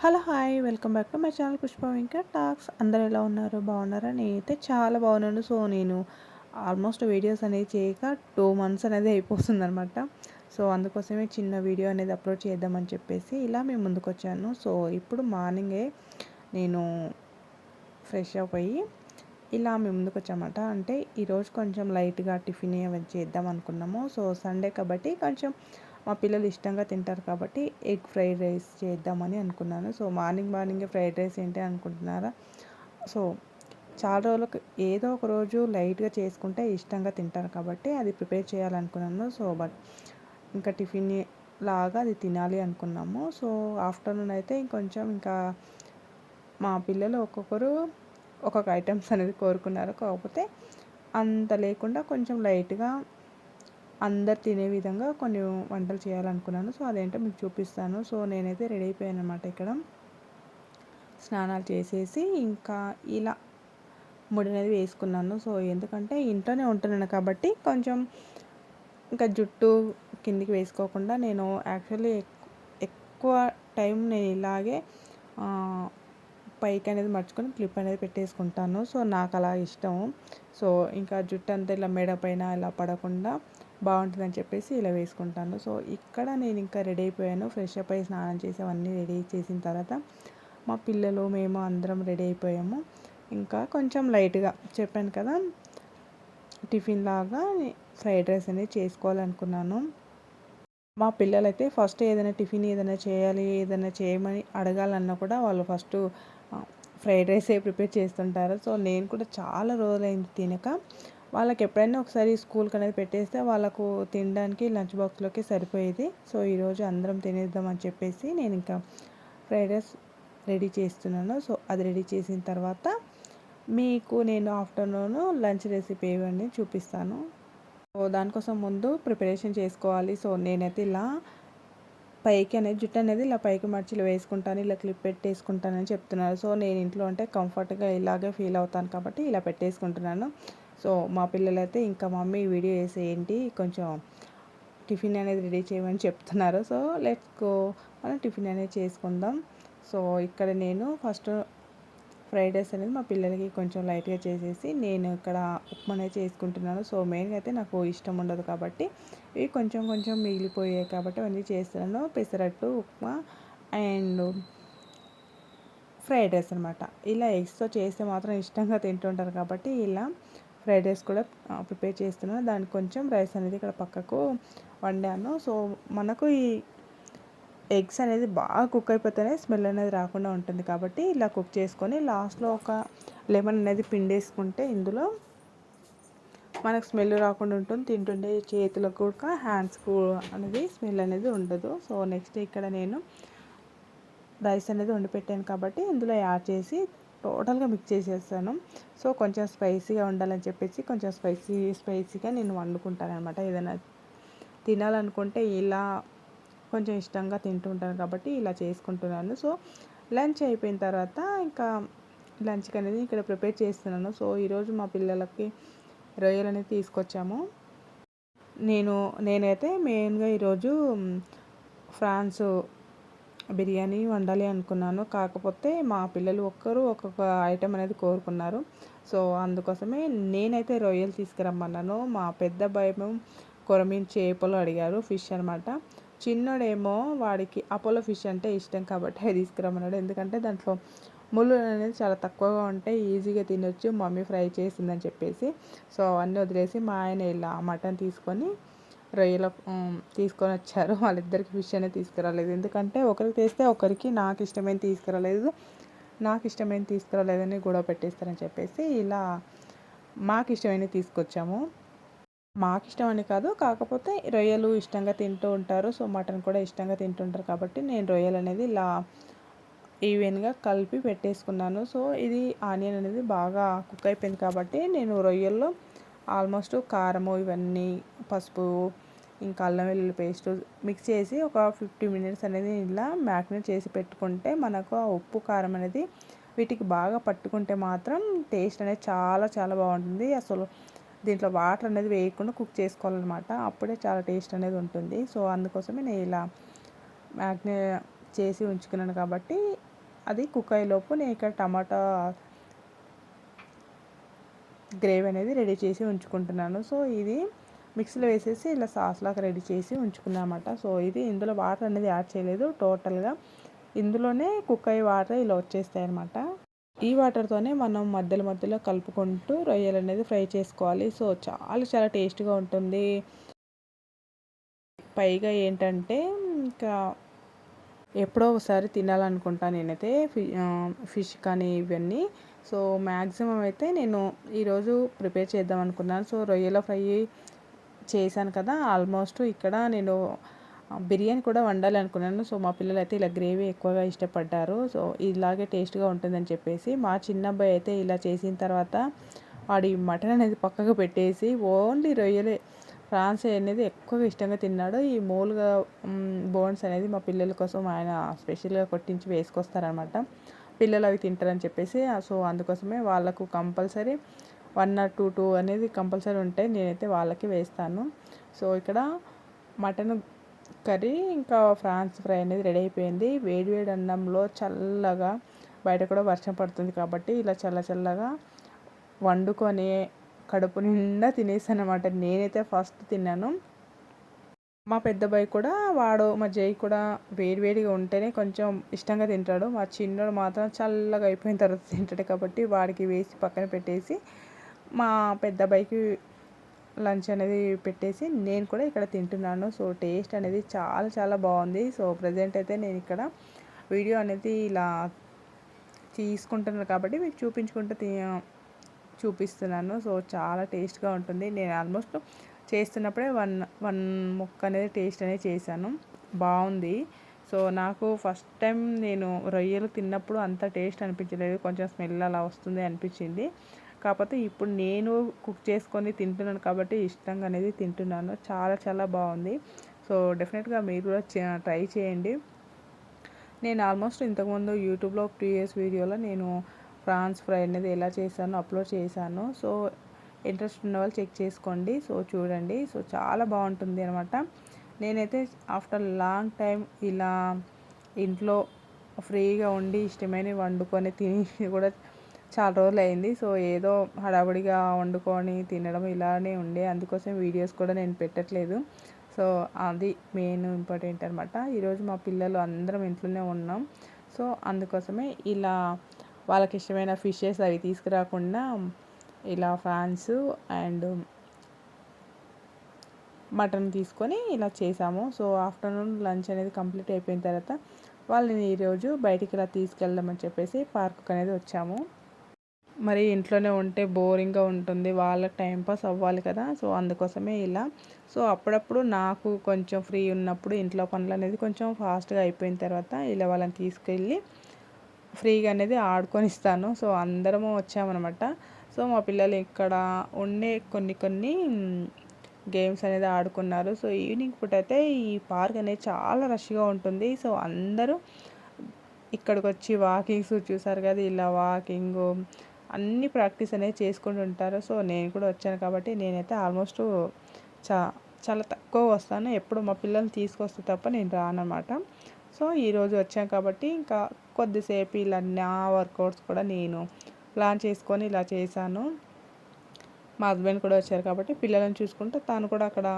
Hello hi welcome back to my channel Pushpa Venkat talks. అందరు ఎలా ఉన్నారు? బాగున్నారా? నేనైతే చాలా బాగున్నాను. సో నేను ఆల్మోస్ట్ వీడియోస్ అనేది చేయక టూ మంత్స్ అనేది అయిపోతుంది అనమాట సో అందుకోసమే చిన్న వీడియో అనేది అప్లోడ్ చేద్దామని చెప్పేసి ఇలా మేము ముందుకు వచ్చాను సో ఇప్పుడు మార్నింగే నేను ఫ్రెష్ అప్ అయ్యి ఇలా మేము ముందుకు అంటే ఈరోజు కొంచెం లైట్గా టిఫిన్ చేద్దాం అనుకున్నాము సో సండే కాబట్టి కొంచెం మా పిల్లలు ఇష్టంగా తింటారు కాబట్టి ఎగ్ ఫ్రైడ్ రైస్ చేద్దామని అనుకున్నాను. సో మార్నింగ్ మార్నింగే ఫ్రైడ్ రైస్ ఏంటి అనుకుంటున్నారా? సో చాలా రోజులకు ఏదో ఒక రోజు లైట్గా చేసుకుంటే ఇష్టంగా తింటారు కాబట్టి అది ప్రిపేర్ చేయాలనుకున్నాను. సో బట్ ఇంకా టిఫిన్ లాగా అది తినాలి అనుకున్నాము. సో ఆఫ్టర్నూన్ అయితే ఇంకొంచెం ఇంకా మా పిల్లలు ఒక్కొక్కరు ఒక్కొక్క ఐటమ్స్ అనేది కోరుకున్నారు. కాకపోతే అంత లేకుండా కొంచెం లైట్గా అందరు తినే విధంగా కొన్ని వంటలు చేయాలనుకున్నాను. సో అదేంటో మీకు చూపిస్తాను. సో నేనైతే రెడీ అయిపోయాను అనమాట ఇక్కడ. స్నానాలు చేసేసి ఇంకా ఇలా ముడి అనేది వేసుకున్నాను. సో ఎందుకంటే ఇంట్లోనే ఉంటున్నాను కాబట్టి కొంచెం ఇంకా జుట్టు కిందికి వేసుకోకుండా నేను యాక్చువల్లీ ఎక్కువ టైం నేను ఇలాగే పైకి అనేది మర్చుకొని క్లిప్ అనేది పెట్టేసుకుంటాను. సో నాకు అలా ఇష్టం. సో ఇంకా జుట్టు అంతా ఇలా మెడ పైన ఇలా పడకుండా బాగుంటుందని చెప్పేసి ఇలా వేసుకుంటాను. సో ఇక్కడ నేను ఇంకా రెడీ అయిపోయాను. ఫ్రెష్ అప్ అయి స్నానం చేసి అవన్నీ రెడీ చేసిన తర్వాత మా పిల్లలు మేము అందరం రెడీ అయిపోయాము. ఇంకా కొంచెం లైట్గా చెప్పాను కదా టిఫిన్ లాగా ఫ్రైడ్ రైస్ అనేది చేసుకోవాలనుకున్నాను. మా పిల్లలైతే ఫస్ట్ ఏదైనా టిఫిన్ ఏదైనా చేయాలి ఏదైనా చేయమని అడగాలన్నా కూడా వాళ్ళు ఫస్ట్ ఫ్రైడ్ రైసే ప్రిపేర్ చేస్తుంటారు. సో నేను కూడా చాలా రోజులైంది తినక వాళ్ళకి ఎప్పుడైనా ఒకసారి స్కూల్కి అనేది పెట్టేస్తే వాళ్ళకు తినడానికి లంచ్ బాక్స్లోకి సరిపోయేది. సో ఈరోజు అందరం తినేద్దాం అని చెప్పేసి నేను ఇంకా ఫ్రైడ్ రైస్ రెడీ చేస్తున్నాను. సో అది రెడీ చేసిన తర్వాత మీకు నేను ఆఫ్టర్నూన్ లంచ్ రెసిపీ ఇవన్నీ చూపిస్తాను. సో దానికోసం ముందు ప్రిపరేషన్ చేసుకోవాలి. సో నేనైతే ఇలా పైకి అనేది జుట్టు అనేది ఇలా పైకి మర్చిలు వేసుకుంటాను ఇలా క్లిప్ పెట్టేసుకుంటానని చెప్తున్నారు సో నేను ఇంట్లో అంటే కంఫర్ట్గా ఇలాగే ఫీల్ అవుతాను కాబట్టి ఇలా పెట్టేసుకుంటున్నాను. సో మా పిల్లలైతే ఇంకా మమ్మీ వీడియో వేసేయండి కొంచెం టిఫిన్ అనేది రెడీ చేయమని చెప్తున్నారు. సో లెట్స్ గో మనం టిఫిన్ అనేది చేసుకుందాం. సో ఇక్కడ నేను ఫస్ట్ ఫ్రైడ్ రైస్ అనేది మా పిల్లలకి కొంచెం లైట్గా చేసేసి నేను ఇక్కడ ఉప్మా అనేది చేసుకుంటున్నాను. సో మెయిన్గా అయితే నాకు ఇష్టం ఉండదు కాబట్టి ఇవి కొంచెం కొంచెం మిగిలిపోయాయి కాబట్టి అవన్నీ చేస్తున్నాను. Pesarattu upma and fried rice అనమాట ఇలా ఎగ్స్తో చేస్తే మాత్రం ఇష్టంగా తింటుంటారు కాబట్టి ఇలా ఫ్రైడ్ రైస్ కూడా ప్రిపేర్ చేస్తున్నాను. దానికి కొంచెం రైస్ అనేది ఇక్కడ పక్కకు వండాను. సో మనకు ఈ ఎగ్స్ అనేది బాగా కుక్ అయిపోతేనే స్మెల్ అనేది రాకుండా ఉంటుంది కాబట్టి ఇలా కుక్ చేసుకొని లాస్ట్లో ఒక లెమన్ అనేది పిండేసుకుంటే ఇందులో మనకు స్మెల్ రాకుండా ఉంటుంది. తింటుండే చేతులకు కూడా హ్యాండ్స్కు అనేది స్మెల్ అనేది ఉండదు. సో నెక్స్ట్ ఇక్కడ నేను రైస్ అనేది వండి పెట్టాను కాబట్టి ఇందులో యాడ్ చేసి టోటల్గా మిక్స్ చేసేస్తాను సో కొంచెం స్పైసీగా ఉండాలని చెప్పేసి కొంచెం స్పైసీ స్పైసీగా నేను వండుకుంటాను అనమాట ఏదైనా తినాలనుకుంటే ఇలా కొంచెం ఇష్టంగా తింటుంటాను కాబట్టి ఇలా చేసుకుంటున్నాను. సో లంచ్ అయిపోయిన తర్వాత ఇంకా లంచ్కి అనేది ఇక్కడ ప్రిపేర్ చేస్తున్నాను. సో ఈరోజు మా పిల్లలకి రొయ్యలు అనేది తీసుకొచ్చాము. నేను నేనైతే మెయిన్గా ఈరోజు ఫ్రాన్స్ బిర్యానీ వండాలి అనుకున్నాను. కాకపోతే మా పిల్లలు ఒక్కరు ఒక్కొక్క ఐటెం అనేది కోరుకున్నారు. సో అందుకోసమే నేనైతే రొయ్యలు తీసుకురమ్మన్నాను. మా పెద్ద భయం కొరమీన్ చేపలు అడిగారు ఫిష్ అనమాట చిన్నోడేమో వాడికి అపోలో ఫిష్ అంటే ఇష్టం కాబట్టి అది తీసుకురమ్మన్నాడు. ఎందుకంటే దాంట్లో ముళ్ళు అనేది చాలా తక్కువగా ఉంటాయి ఈజీగా తినొచ్చు మమ్మీ ఫ్రై చేసిందని చెప్పేసి. సో అవన్నీ వదిలేసి మా ఆయన ఇలా మటన్ తీసుకొని రొయ్యల తీసుకొని వచ్చారు. వాళ్ళిద్దరికి ఫిష్ అనేది తీసుకురాలేదు. ఎందుకంటే ఒకరికి తెస్తే ఒకరికి నాకు ఇష్టమైన తీసుకురాలేదు. నాకు ఇష్టమైన తీసుకురాలేదని గొడవ పెట్టేస్తారని చెప్పేసి ఇలా మాకు ఇష్టమైన తీసుకొచ్చాము. మాకు ఇష్టం అని కాదు కాకపోతే రొయ్యలు ఇష్టంగా తింటూ ఉంటారు. సో మటన్ కూడా ఇష్టంగా తింటుంటారు కాబట్టి నేను రొయ్యలు అనేది ఇలా ఈవెన్గా కలిపి పెట్టేసుకున్నాను. సో ఇది ఆనియన్ అనేది బాగా కుక్ అయిపోయింది కాబట్టి నేను రొయ్యల్లో ఆల్మోస్ట్ కారము ఇవన్నీ పసుపు ఇంకా అల్లం వెల్లుల్లి పేస్ట్ మిక్స్ చేసి ఒక ఫిఫ్టీ మినిట్స్ అనేది ఇలా మ్యాగ్నేట్ చేసి పెట్టుకుంటే మనకు ఆ ఉప్పు కారం అనేది వీటికి బాగా పట్టుకుంటే మాత్రం టేస్ట్ అనేది చాలా చాలా బాగుంటుంది. అసలు దీంట్లో వాటర్ అనేది వేయకుండా కుక్ చేసుకోవాలన్నమాట. అప్పుడే చాలా టేస్ట్ అనేది ఉంటుంది. సో అందుకోసమే నేను ఇలా మ్యాగ్నే చేసి ఉంచుకున్నాను కాబట్టి అది కుక్ అయ్యేలోపు నేను ఇక్కడ టమాటా గ్రేవీ అనేది రెడీ చేసి ఉంచుకుంటున్నాను. సో ఇది మిక్సీలో వేసేసి ఇలా సాస్ లాగా రెడీ చేసి ఉంచుకున్నామన్నమాట. సో ఇది ఇందులో వాటర్ అనేది యాడ్ చేయలేదు. టోటల్గా ఇందులోనే కుక్ అయ్యే వాటర్ ఇలా వచ్చేస్తాయి అనమాట ఈ వాటర్తోనే మనం మధ్యలో మధ్యలో కలుపుకుంటూ రొయ్యలు అనేది ఫ్రై చేసుకోవాలి. సో చాలా చాలా టేస్ట్గా ఉంటుంది. పైగా ఏంటంటే ఇంకా ఎప్పుడో ఒకసారి తినాలనుకుంటాను నేనైతే ఫిష్ కానీ ఇవన్నీ. సో మ్యాక్సిమం అయితే నేను ఈరోజు ప్రిపేర్ చేద్దాం అనుకున్నాను. సో రొయ్యల ఫ్రై చేశాను కదా ఆల్మోస్ట్ ఇక్కడ నేను బిర్యానీ కూడా వండాలి అనుకున్నాను సో మా పిల్లలు అయితే ఇలా గ్రేవీ ఎక్కువగా ఇష్టపడ్డారు. సో ఇలాగే టేస్ట్గా ఉంటుందని చెప్పేసి మా చిన్నబ్బాయి అయితే ఇలా చేసిన తర్వాత వాడి మటన్ అనేది పక్కకు పెట్టేసి ఓన్లీ రొయ్యలే. ఫ్రాన్స్ అనేది ఎక్కువగా ఇష్టంగా తిన్నాడు. ఈ మూలుగా బోన్స్ అనేది మా పిల్లల కోసం ఆయన స్పెషల్గా కొట్టించి వేసుకొస్తారనమాట పిల్లలు అవి తింటారని చెప్పేసి సో అందుకోసమే వాళ్ళకు compulsory one or two two అనేది కంపల్సరీ ఉంటాయి. నేనైతే వాళ్ళకి వేస్తాను. సో ఇక్కడ మటన్ కర్రీ ఇంకా ఫ్రాన్స్ ఫ్రై అనేది రెడీ అయిపోయింది. వేడి వేడి అన్నంలో చల్లగా బయట కూడా వర్షం పడుతుంది కాబట్టి ఇలా చల్ల చల్లగా వండుకొని కడుపు నిండా తినేసాను అనమాట నేనైతే ఫస్ట్ తిన్నాను. మా పెద్దబాయి కూడా వాడు మా జై కూడా వేడివేడిగా ఉంటేనే కొంచెం ఇష్టంగా తింటాడు. మా చిన్నోడు మాత్రం చల్లగా అయిపోయిన తర్వాత తింటాడు కాబట్టి వాడికి వేసి పక్కన పెట్టేసి మా పెద్ద లంచ్ అనేది పెట్టేసి నేను కూడా ఇక్కడ తింటున్నాను. సో టేస్ట్ అనేది చాలా చాలా బాగుంది. సో ప్రజెంట్ అయితే నేను ఇక్కడ వీడియో అనేది ఇలా తీసుకుంటున్నాను కాబట్టి మీకు చూపించుకుంటూ చూపిస్తున్నాను. సో చాలా టేస్ట్గా ఉంటుంది. నేను ఆల్మోస్ట్ చేస్తున్నప్పుడే వన్ వన్ ముక్క అనేది టేస్ట్ అనేది చేశాను. బాగుంది. సో నాకు ఫస్ట్ టైం నేను రొయ్యలు తిన్నప్పుడు అంత టేస్ట్ అనిపించలేదు. కొంచెం స్మెల్ అలా వస్తుంది అనిపించింది. కాకపోతే ఇప్పుడు నేను కుక్ చేసుకొని తింటున్నాను కాబట్టి ఇష్టంగా అనేది తింటున్నాను. చాలా చాలా బాగుంది. సో డెఫినెట్గా మీరు కూడా ట్రై చేయండి. నేను ఆల్మోస్ట్ ఇంతకుముందు యూట్యూబ్లో ప్రీవియస్ వీడియోలో నేను ఫ్రాన్స్ ఫ్రై అనేది ఎలా చేశానో అప్లోడ్ చేశాను. సో ఇంట్రెస్ట్ ఉన్న వాళ్ళు చెక్ చేసుకోండి. సో చూడండి. సో చాలా బాగుంటుంది అనమాట నేనైతే ఆఫ్టర్ లాంగ్ టైం ఇలా ఇంట్లో ఫ్రీగా ఉండి ఇష్టమైనవి వండుకొని తిని కూడా చాలా రోజులు అయింది సో ఏదో హడావుడిగా వండుకొని తినడం ఇలానే ఉండే. అందుకోసం వీడియోస్ కూడా నేను పెట్టట్లేదు. సో అది మెయిన్ ఇంపార్టెంట్ అనమాట ఈరోజు మా పిల్లలు అందరం ఇంట్లోనే ఉన్నాం. సో అందుకోసమే ఇలా వాళ్ళకి ఇష్టమైన ఫిషెస్ అవి తీసుకురాకుండా ఇలా ఫ్రాన్స్ అండ్ మటన్ తీసుకొని ఇలా చేసాము. సో ఆఫ్టర్నూన్ లంచ్ అనేది కంప్లీట్ అయిపోయిన తర్వాత వాళ్ళని ఈరోజు బయటికి ఇలా తీసుకెళ్దామని చెప్పేసి పార్క్ అనేది వచ్చాము. మరి ఇంట్లోనే ఉంటే బోరింగ్గా ఉంటుంది. వాళ్ళకి టైంపాస్ అవ్వాలి కదా. సో అందుకోసమే ఇలా. సో అప్పుడప్పుడు నాకు కొంచెం ఫ్రీ ఉన్నప్పుడు ఇంట్లో పనులు అనేది కొంచెం ఫాస్ట్గా అయిపోయిన తర్వాత ఇలా వాళ్ళని తీసుకెళ్ళి ఫ్రీగా అనేది ఆడుకొని ఇస్తాను. సో అందరము వచ్చామన్నమాట. సో మా పిల్లలు ఇక్కడ ఉండే కొన్ని కొన్ని గేమ్స్ అనేది ఆడుకున్నారు. సో ఈవినింగ్ పూట అయితే ఈ పార్క్ అనేది చాలా రష్గా ఉంటుంది. సో అందరూ ఇక్కడికి వచ్చి వాకింగ్స్ చూసారు కదా. ఇలా వాకింగ్ అన్ని ప్రాక్టీస్ అనేది చేసుకుంటూ ఉంటారు. సో నేను కూడా వచ్చాను కాబట్టి నేనైతే ఆల్మోస్ట్ చా చాలా తక్కువ వస్తాను. ఎప్పుడు మా పిల్లల్ని తీసుకొస్తే తప్ప నేను రానమాట సో ఈరోజు వచ్చాను కాబట్టి ఇంకా కొద్దిసేపు ఇలా నా వర్కౌట్స్ కూడా నేను ప్లాన్ చేసుకొని ఇలా చేశాను. మా హస్బెండ్ కూడా వచ్చారు కాబట్టి పిల్లలను చూసుకుంటే తను కూడా అక్కడ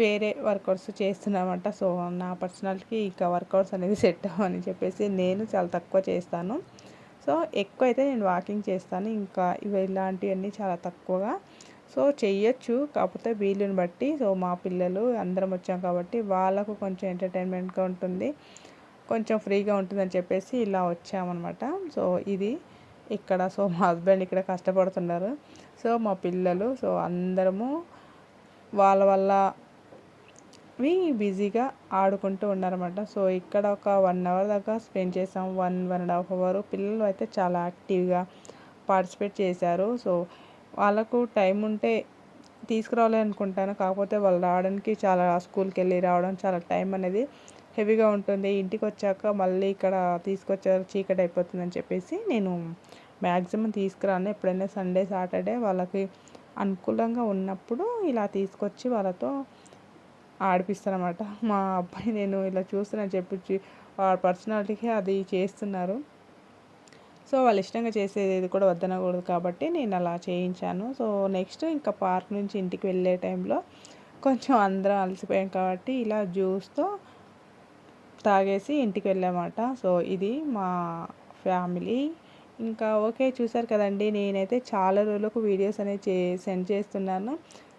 వేరే వర్కౌట్స్ చేస్తున్నామంట సో నా పర్సనాలిటీకి ఇంకా వర్కౌట్స్ అనేది సెట్ అవ్వని చెప్పేసి నేను చాలా తక్కువ చేస్తాను. సో ఎక్కువ అయితే నేను వాకింగ్ చేస్తాను. ఇంకా ఇవి ఇలాంటివన్నీ చాలా తక్కువగా. సో చెయ్యొచ్చు. కాకపోతే వీలుని బట్టి. సో మా పిల్లలు అందరం వచ్చాం కాబట్టి వాళ్ళకు కొంచెం ఎంటర్టైన్మెంట్గా ఉంటుంది. కొంచెం ఫ్రీగా ఉంటుందని చెప్పేసి ఇలా వచ్చామన్నమాట. సో ఇది ఇక్కడ. సో మా హస్బెండ్ ఇక్కడ కష్టపడుతున్నారు. సో మా పిల్లలు. సో అందరము వాళ్ళ వల్ల వి బిజీగా ఆడుకుంటూ ఉన్నారన్నమాట. సో ఇక్కడ ఒక వన్ అవర్ దాకా స్పెండ్ చేసాం. One one and half hour. పిల్లలు అయితే చాలా యాక్టివ్గా పార్టిసిపేట్ చేశారు. సో వాళ్ళకు టైం ఉంటే తీసుకురావాలి అనుకుంటాను. కాకపోతే వాళ్ళు రావడానికి చాలా స్కూల్కి వెళ్ళి రావడం చాలా టైం అనేది హెవీగా ఉంటుంది. ఇంటికి వచ్చాక మళ్ళీ ఇక్కడ తీసుకొచ్చారు. చీకటి అయిపోతుందని చెప్పేసి నేను మ్యాక్సిమం తీసుకురాను. ఎప్పుడైనా సండే సాటర్డే వాళ్ళకి అనుకూలంగా ఉన్నప్పుడు ఇలా తీసుకొచ్చి వాళ్ళతో ఆడిపిస్తానమాట మా అబ్బాయి నేను ఇలా చూస్తున్నా చెప్పి వాళ్ళ పర్సనాలిటీకి అది చేస్తున్నారు. సో వాళ్ళు ఇష్టంగా చేసేది కూడా వద్దనకూడదు కాబట్టి నేను అలా చేయించాను. సో నెక్స్ట్ ఇంకా పార్క్ నుంచి ఇంటికి వెళ్ళే టైంలో కొంచెం అందరం అలసిపోయాం కాబట్టి ఇలా జ్యూస్తో తాగేసి ఇంటికి వెళ్ళామాట. సో ఇది మా ఫ్యామిలీ. ఇంకా ఓకే చూసారు కదండి నేనైతే చాలా రోజులకు వీడియోస్ అనేది చే సెండ్ చేస్తున్నాను.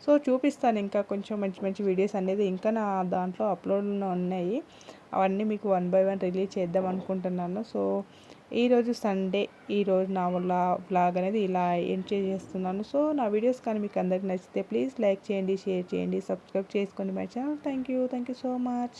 సో చూపిస్తాను ఇంకా కొంచెం మంచి మంచి వీడియోస్ అనేది ఇంకా నా దాంట్లో అప్లోడ్ ఉన్నాయి. అవన్నీ మీకు వన్ బై వన్ రిలీజ్ చేద్దాం అనుకుంటున్నాను. సో ఈరోజు సండే ఈరోజు నా వ్లాగ్ అనేది ఇలా ఎంజాయ్ చేస్తున్నాను. సో నా వీడియోస్ కానీ మీకు అందరికి నచ్చితే ప్లీజ్ లైక్ చేయండి షేర్ చేయండి సబ్స్క్రైబ్ చేసుకోండి my channel. Thank you thank you so much.